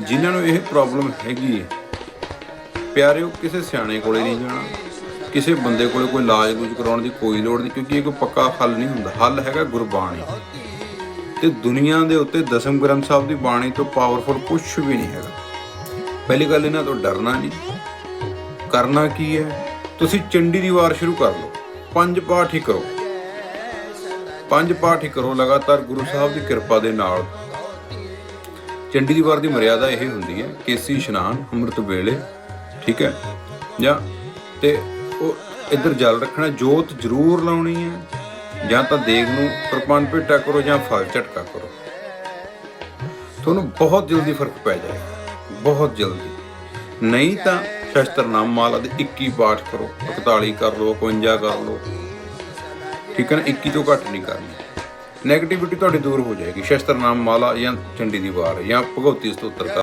ਜਿਨ੍ਹਾਂ ਨੂੰ ਇਹ ਪ੍ਰੋਬਲਮ ਹੈਗੀ ਹੈ, ਪਿਆਰਿਓ, ਕਿਸੇ ਸਿਆਣੇ ਕੋਲੇ ਨਹੀਂ ਜਾਣਾ, ਕਿਸੇ ਬੰਦੇ ਕੋਲੇ ਕੋਈ ਇਲਾਜ ਕੁਝ ਕਰਾਉਣ ਦੀ ਕੋਈ ਲੋੜ ਨਹੀਂ, ਕਿਉਂਕਿ ਇਹ ਕੋਈ ਪੱਕਾ ਹੱਲ ਨਹੀਂ ਹੁੰਦਾ। ਹੱਲ ਹੈਗਾ ਗੁਰਬਾਣੀ ਤੇ ਦੁਨੀਆ ਦੇ ਉੱਤੇ ਦਸਮ ਗ੍ਰੰਥ ਸਾਹਿਬ ਦੀ ਬਾਣੀ ਤੋਂ ਪਾਵਰਫੁਲ ਕੁਝ ਵੀ ਨਹੀਂ ਹੈਗਾ। ਪਹਿਲੀ ਗੱਲ ਇਹਨਾਂ ਤੋਂ ਡਰਨਾ ਨਹੀਂ। ਕਰਨਾ ਕੀ ਹੈ? ਤੁਸੀਂ ਚੰਡੀ ਦੀ ਵਾਰ ਸ਼ੁਰੂ ਕਰ ਲਓ। ਪੰਜ ਪਾਠ ਹੀ ਕਰੋ। ਪੰਜ ਪਾਠ ਹੀ ਕਰੋ, ਲਗਾਤਾਰ ਗੁਰੂ ਸਾਹਿਬ ਦੀ ਕਿਰਪਾ ਦੇ ਨਾਲ। ਚੰਡੀ ਦੀ ਵਾਰ ਦੀ ਮਰਿਆਦਾ ਇਹ ਹੁੰਦੀ ਹੈ, ਕੇਸੀ ਇਸ਼ਨਾਨ, ਅੰਮ੍ਰਿਤ ਵੇਲੇ, ਠੀਕ ਹੈ? ਜਾਂ ਤੇ ਉਹ ਇੱਧਰ ਜਲ ਰੱਖਣਾ, ਜੋਤ ਜ਼ਰੂਰ ਲਾਉਣੀ ਹੈ, ਜਾਂ ਤਾਂ ਦੇਗ ਨੂੰ ਪ੍ਰਪੰਨ ਭੇਟਾ ਕਰੋ ਜਾਂ ਫਲ ਝਟਕਾ ਕਰੋ। ਤੁਹਾਨੂੰ ਬਹੁਤ ਜਲਦੀ ਫ਼ਰਕ ਪੈ ਜਾਏਗਾ, ਬਹੁਤ ਜਲਦੀ। ਨਹੀਂ ਤਾਂ ਸ਼ਸਤਰਨਾਮ ਮਾਲਾ ਦੇ 21 ਪਾਠ ਕਰੋ 41 ਕਰ ਲਓ 51 ਕਰ ਲਓ। ਠੀਕ ਹੈ ਨਾ? 21 ਤੋਂ ਘੱਟ ਨਹੀਂ ਕਰਨੀ। ਨੈਗੇਟਿਵਿਟੀ ਤੁਹਾਡੀ ਦੂਰ ਹੋ ਜਾਏਗੀ। ਸ਼ਸਤਰ ਨਾਮ, ਮਾਲਾ ਜਾਂ ਚੰਡੀ ਦੀ ਵਾਰ ਜਾਂ ਭਗਵਤੀ ਸਤੋਤਰ